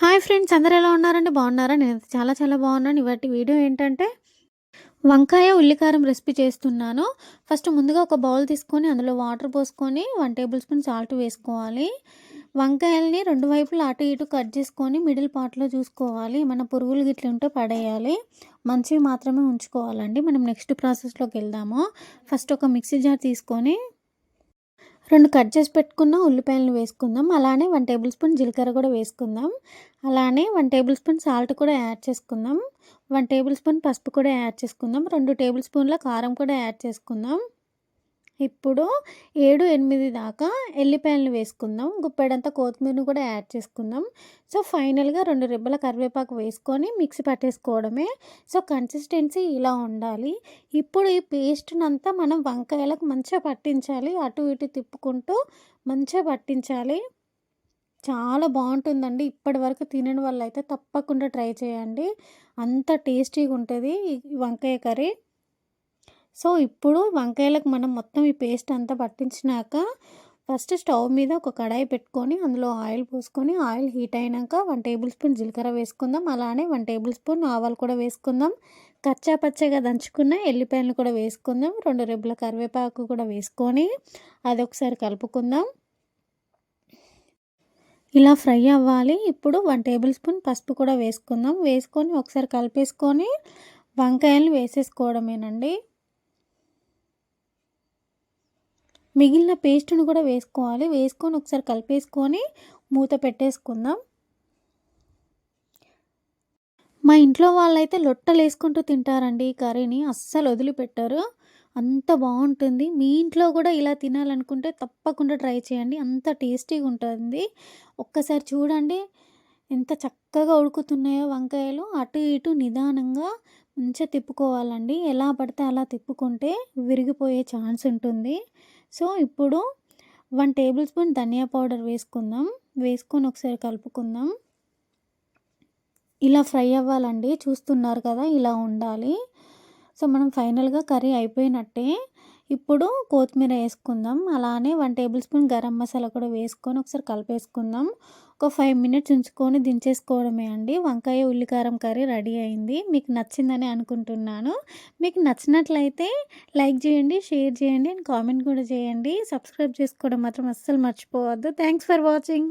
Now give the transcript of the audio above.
Hi friends అందరు ఎలా ఉన్నారండి? బాగున్నారా? నేను చాలా చాలా బాగున్నాను. ఇవాటి వీడియో ఏంటంటే వంకాయ ఉల్లికారం రెసిపీ చేస్తున్నాను. ఫస్ట్ ముందుగా ఒక బౌల్ తీసుకొని అందులో వాటర్ పోసుకొని వన్ టేబుల్ స్పూన్ సాల్ట్ వేసుకోవాలి. వంకాయల్ని రెండు వైపులు అటు ఇటు కట్ చేసుకొని మిడిల్ పార్ట్లో చూసుకోవాలి. మన పురుగులు గిట్ల ఉంటే పడేయాలి. మంచివి మాత్రమే ఉంచుకోవాలండి. మనం నెక్స్ట్ ప్రాసెస్లోకి వెళ్దాము. ఫస్ట్ ఒక మిక్సీ జార్ తీసుకొని రెండు కట్ చేసి పెట్టుకున్న ఉల్లిపాయలను వేసుకుందాం. అలానే వన్ టేబుల్ స్పూన్ జీలకర్ర కూడా వేసుకుందాం. అలానే వన్ టేబుల్ స్పూన్ సాల్ట్ కూడా యాడ్ చేసుకుందాం. వన్ టేబుల్ స్పూన్ పసుపు కూడా యాడ్ చేసుకుందాం. రెండు టేబుల్ స్పూన్ల కారం కూడా యాడ్ చేసుకుందాం. ఇప్పుడు ఏడు ఎనిమిది దాకా ఎల్లిపాయలను వేసుకుందాం. గుప్పెడంతా కొత్తిమీరను కూడా యాడ్ చేసుకుందాం. సో ఫైనల్గా రెండు రెబ్బల కరివేపాకు వేసుకొని మిక్సీ పట్టేసుకోవడమే. సో కన్సిస్టెన్సీ ఇలా ఉండాలి. ఇప్పుడు ఈ పేస్ట్నంతా మనం వంకాయలకు మంచిగా పట్టించాలి. అటు ఇటు తిప్పుకుంటూ మంచిగా పట్టించాలి. చాలా బాగుంటుందండి. ఇప్పటి వరకు తినని వాళ్ళు అయితే తప్పకుండా ట్రై చేయండి. అంత టేస్టీగా ఉంటుంది వంకాయ కర్రీ. సో ఇప్పుడు వంకాయలకు మనం మొత్తం ఈ పేస్ట్ అంతా పట్టించినాక ఫస్ట్ స్టవ్ మీద ఒక కడాయి పెట్టుకొని అందులో ఆయిల్ పోసుకొని ఆయిల్ హీట్ అయినాక వన్ టేబుల్ స్పూన్ జీలకర్ర వేసుకుందాం. అలానే వన్ టేబుల్ స్పూన్ ఆవాలు కూడా వేసుకుందాం. కచ్చా పచ్చగా దంచుకున్న ఎల్లిపాయలు కూడా వేసుకుందాం. రెండు రెబ్బల కరివేపాకు కూడా వేసుకొని అది ఒకసారి కలుపుకుందాం. ఇలా ఫ్రై అవ్వాలి. ఇప్పుడు వన్ టేబుల్ స్పూన్ పసుపు కూడా వేసుకుందాం. వేసుకొని ఒకసారి కలిపేసుకొని వంకాయలు వేసేసుకోవడమేనండి. మిగిలిన పేస్ట్ను కూడా వేసుకోవాలి. వేసుకొని ఒకసారి కలిపేసుకొని మూత పెట్టేసుకుందాం. మా ఇంట్లో వాళ్ళైతే లొట్టలు వేసుకుంటూ తింటారండి ఈ కర్రీని. అస్సలు వదిలిపెట్టారు. అంత బాగుంటుంది. మీ ఇంట్లో కూడా ఇలా తినాలనుకుంటే తప్పకుండా ట్రై చేయండి. అంత టేస్టీగా ఉంటుంది. ఒక్కసారి చూడండి. ఎంత చక్కగా ఉడుకుతున్నాయో వంకాయలు. అటు ఇటు నిదానంగా మంచిగా తిప్పుకోవాలండి. ఎలా పడితే అలా తిప్పుకుంటే విరిగిపోయే ఛాన్స్ ఉంటుంది. సో ఇప్పుడు వన్ టేబుల్ స్పూన్ ధనియా పౌడర్ వేసుకుందాం. వేసుకొని ఒకసారి కలుపుకుందాం. ఇలా ఫ్రై అవ్వాలండి. చూస్తున్నారు కదా ఇలా ఉండాలి. సో మనం ఫైనల్గా కర్రీ అయిపోయినట్టే ఇప్పుడు కొత్తిమీర వేసుకుందాం. అలానే one tablespoon garam masala కూడా వేసుకొని ఒకసారి కలిపేసుకుందాం. ఒక ఫైవ్ మినిట్స్ ఉంచుకొని దించేసుకోవడమే అండి. వంకాయ ఉల్లికారం కర్రీ రెడీ అయింది. మీకు నచ్చిందని అనుకుంటున్నాను. మీకు నచ్చినట్లయితే లైక్ చేయండి షేర్ చేయండి అండ్ కామెంట్ కూడా చేయండి. సబ్స్క్రైబ్ చేసుకోవడం మాత్రం అస్సలు మర్చిపోవద్దు. Thanks for watching.